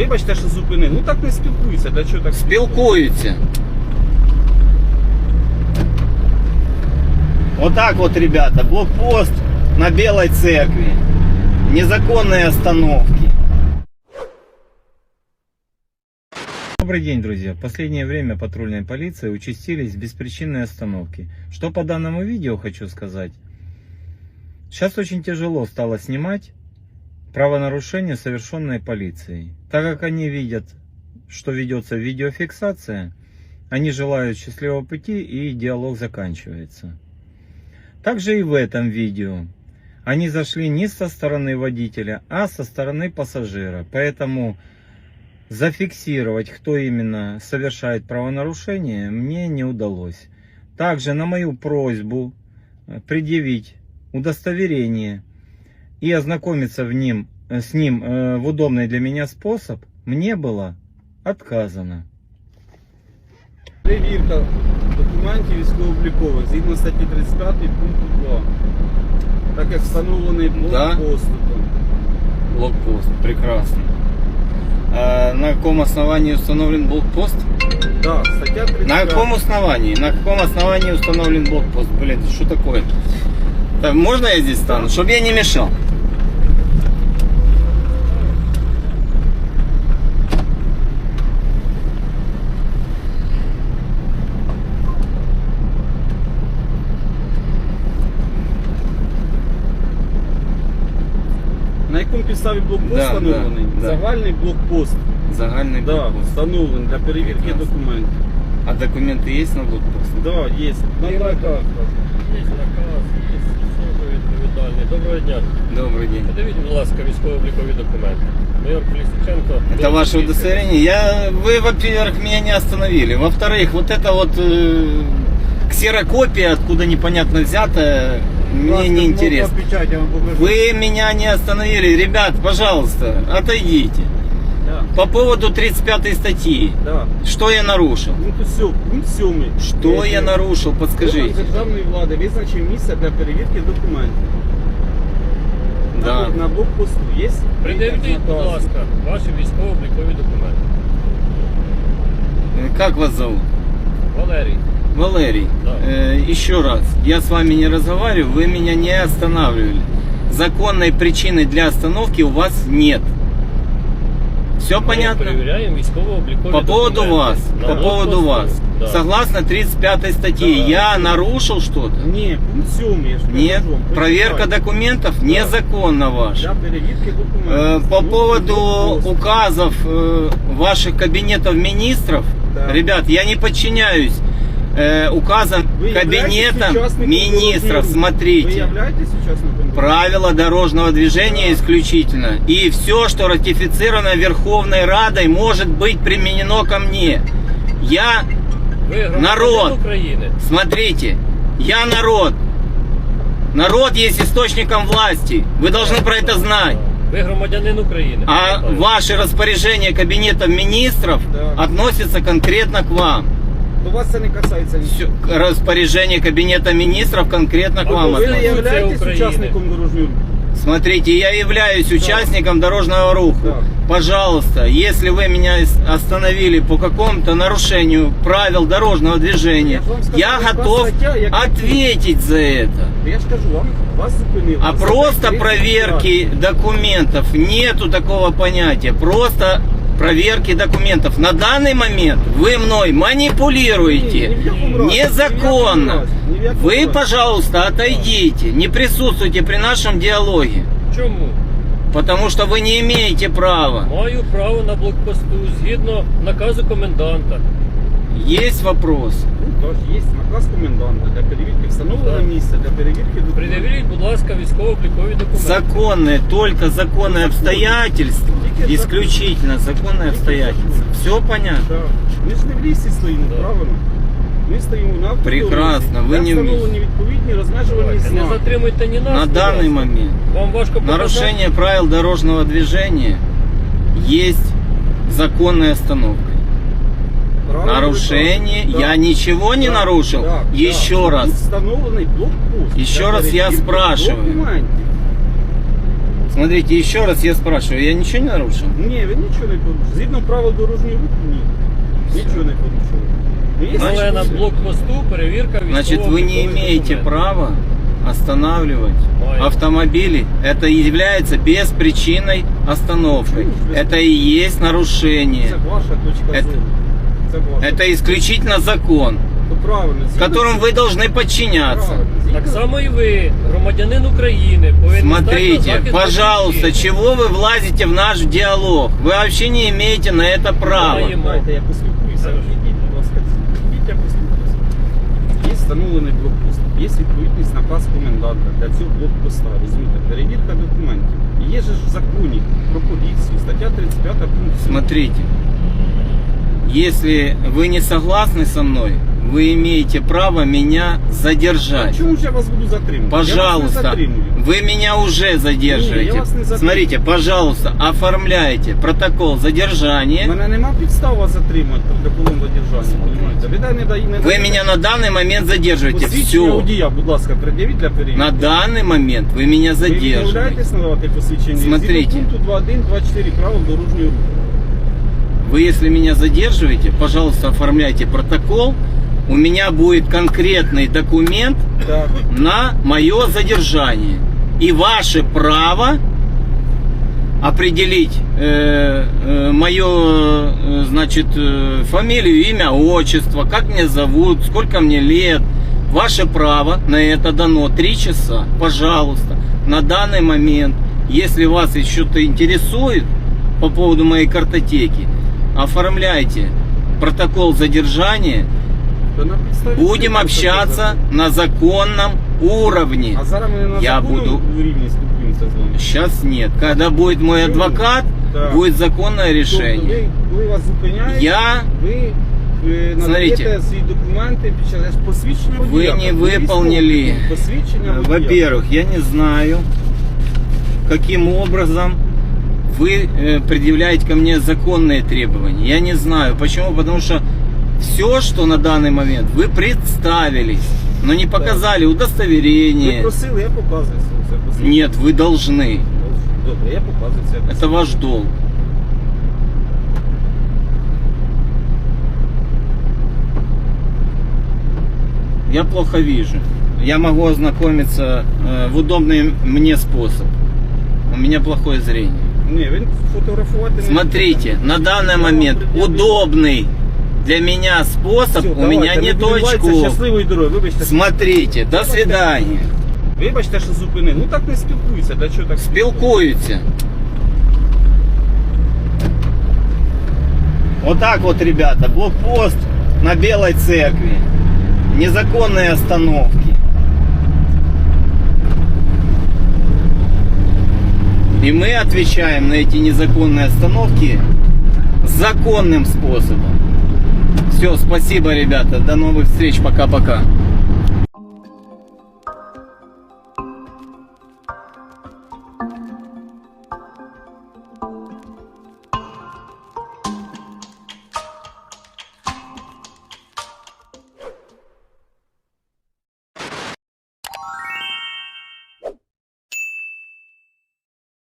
Вибачте, що зупинив. Ну так не спілкуються. Для чого так Спілкуються. Вот так вот, ребята, блокпост на Белой церкви. Незаконные остановки. Добрый день, друзья. В последнее время патрульной полиции участились беспричинные остановки. Что по данному видео хочу сказать. Сейчас очень тяжело стало снимать правонарушения, совершенные полицией. Так как они видят, что ведется видеофиксация, они желают счастливого пути и диалог заканчивается. Также и в этом видео. Они зашли не со стороны водителя, а со стороны пассажира. Поэтому зафиксировать, кто именно совершает правонарушение, мне не удалось. Также на мою просьбу предъявить удостоверение и ознакомиться в ним, э, с ним э, в удобный для меня способ, мне было отказано. Перевірка документів військово-облікових згідно статті 35 пункту 2. Так як встановлений Да. блокпост. тут. Блокпост, прекрасно. А на каком основании установлен блокпост? Да, стаття 35. На каком основании? На каком основании установлен блокпост? Блин, что такое? Так, можно я здесь стану? Чтобы я не мешал. На якому підставі блокпост Да, встановлений? да, да. Загальний блокпост. Загальный Да, блокпост. встановлений для перевірки Прекрасно. документів. А документы есть на блокпост? Да, є. Надо так. Є наказ, є особи відповідальні. Доброго дня. Добрый день. Подивіть, будь ласка, військово-облікові документи. Майор Колісниченко. Это ваше удостоверение? Я, вы, во-первых, меня не остановили. Во-вторых, вот это вот э, ксерокопия, откуда непонятно взятая, мне не интересно. Вы меня не остановили. Ребят, пожалуйста, отойдите. Да, По поводу 35 статьи. да. Что я нарушил? Пункт 7. Пункт 7. Что я нарушил? Орган Подскажите. державної влади визначив місце для перевірки документів. На, Да. блок- на блокпосту є? Придивіть, будь наказ? ласка, ваші військово-облікові документи. Э, Как вас зовут? Валерій. Валерий, Да. э, еще раз, я с вами не разговариваю, вы меня не останавливали. Законной причины для остановки у вас нет. Все Ми понятно? перевіряємо військово-облікові По поводу документи. вас, На по поводу блокпосту. вас. Да. Согласно 35 статье, Да. я нарушил что-то? Ні, пункт 7. Я ж Нет. кажу вам, Проверка почитайте. документов незаконна ваша. Для перевірки Э, документів. По Ну, поводу блокпост. указов э, ваших кабинетов министров, Да. ребят, я не подчиняюсь э, указам Ви являєтесь кабинета учасником министров. дорожнього руху? Ви Смотрите, являєтесь учасником? правила дорожного движения Да. исключительно. И все, что ратифицировано Верховной Радой, может быть применено ко мне. Я, Ви громадянин Народ. України. смотрите, я народ. Народ есть источником власти. Вы должны про это знать. Ви громадянин України. А Пам'ятаю. ваши распоряжения кабинета министров Да. относятся конкретно к вам. До вас це не касається. Всё- Распоряжение кабинета министров конкретно к А вам ви Ви не относятся. Конституція являєтесь України. учасником дорожнього руху? Смотрите, я являюсь участником дорожного руху. Да. Пожалуйста, если вы меня ис- остановили по какому-то нарушению правил дорожного движения, Я ж вам сказав, я яка готов стаття, яка- ответить за это. Я ж кажу вам, вас зупинили. А За просто 30 проверки документов нету такого понятия. Просто проверки документов. На данный момент вы мной Ні, манипулируете. ні в якому разі, ні в Незаконно. якому разі, ні в якому Вы, разі. пожалуйста, отойдите. Не присутствуйте при нашем диалоге. Чому? Потому что вы не имеете права. Маю право на блокпосту згідно наказу коменданта. Есть вопрос. Ну, тож, є наказ коменданта для перевірки встановлене Так. місце для перевірки документів. Придивіть, будь ласка, військово-облікові документи. Законные, только законные обстоятельства. Тільки Исключительно законные обстоятельства. Все понятно? Так. Ми ж не в лісі стоїмо, Да. правильно? Ми стоїмо на автодорозі. Прекрасно, ви Де не в лісі. встановлені відповідні розмежувальні Давайте, Не знаки. затримуйте ні нас. На будь данный ласка. момент Вам важко показати? Нарушение правил дорожного движения есть законной остановкой. Правильно, Нарушение, ви кажете. я ничего не Так, нарушил. так, Еще так. раз. Тут встановлений блокпост. Еще для раз я перевірки спрашиваю. документів. Смотрите, еще раз я спрашиваю, я ничего не нарушил? Ні, ви нічого не порушили. Згідно правил дорожнього руху, ні. Нічого не порушили. Ну, є Але на значить, блокпосту перевірка військового. Значит, вы не имеете права останавливать Ой. автомобили. Это является беспричинной остановкой. Почему без- Это и есть нарушение. Це ваша точка Это- зору. Це ваша. Это исключительно закон, То правильно. згідно- которым вы должны подчиняться. Правильно, згідно- Так само і ви, громадянин України, повинен стати на Смотрите, захист пожалуйста, батьківщини. чего вы влазите в наш диалог? Вы вообще не имеете на это права. Маємо. Дайте я поспілкуюся. Хорошо. Відійдіть, будь ласка. Відійдіть, я поспілкуюся. Є встановлений блокпост, є відповідність наказ коменданта для цього блокпоста. Розумієте, перевірка документів. І Є же ж в законі про поліцію, стаття 35 пункт 7. Смотрите, если вы не согласны со мной, вы имеете право меня А задержать. чому ж я вас буду затримувати? Я вас не Пожалуйста, затримую. вы меня уже Не, я задерживаете. вас не затримую. Смотрите, пожалуйста, оформляйте протокол задержания. Мене нема підстав вас затримувати протоколом задержання, розумієте? Ви дай- не дай- не Вы даєте меня на данный момент задерживаете. посвідчення Все. водія, будь ласка, пред'явіть для перевірки. На данный момент вы меня Ви задерживаете. відмовляєтесь надавати посвідчення? Смотрите. Згідно пункту 2.1, 2.4 правил дорожнього руху. Вы, если меня задерживаете, пожалуйста, оформляйте протокол. У меня будет конкретный документ Так. на мое задержание. И ваше право определить э, э, мое, э, значит, э, фамилию, имя, отчество, как меня зовут, сколько мне лет. Ваше право на это дано три часа. Пожалуйста, на данный момент, если вас еще что-то интересует по поводу моей картотеки, оформляйте протокол задержания. То на підставі Будем цього общаться на законном уровне. А зараз ми на Я законному буду- рівні спілкуємося з вами. Сейчас нет. Когда будет мой Почему? адвокат, Да. будет законное Тобто решение. ви, коли вас зупиняють, Я ви е, Смотрите. надаєте свої документи під час посвідчення Вы водія. не Там выполнили. військове Посвідчення водія. Во-первых, я не знаю, каким образом вы э, предъявляете ко мне законные требования. Я не знаю. Почему? Потому что все, что на данный момент, вы представились, но не показали Ви удостоверение. просили, я показую це все. посвідчення. Нет, вы должны. Добре, я показую це. Это ваш долг. Я плохо вижу. Я могу ознакомиться э, в удобный мне способ. У меня плохое зрение. Ні, він фотографувати не Смотрите, на данный Я вам момент предъявлю. удобный для меня способ, Всё, у меня давайте, нет не відбувається очков. Щасливої дороги, вибачте. Смотрите, до свидания. Вибачте, що зупинив. Ну так не спілкуюся, для чого так Спілкуються. Вот так вот, ребята, блокпост на Белой церкви. Незаконные остановки. И мы отвечаем на эти незаконные остановки законным способом. Все, спасибо, ребята. До новых встреч. Пока-пока.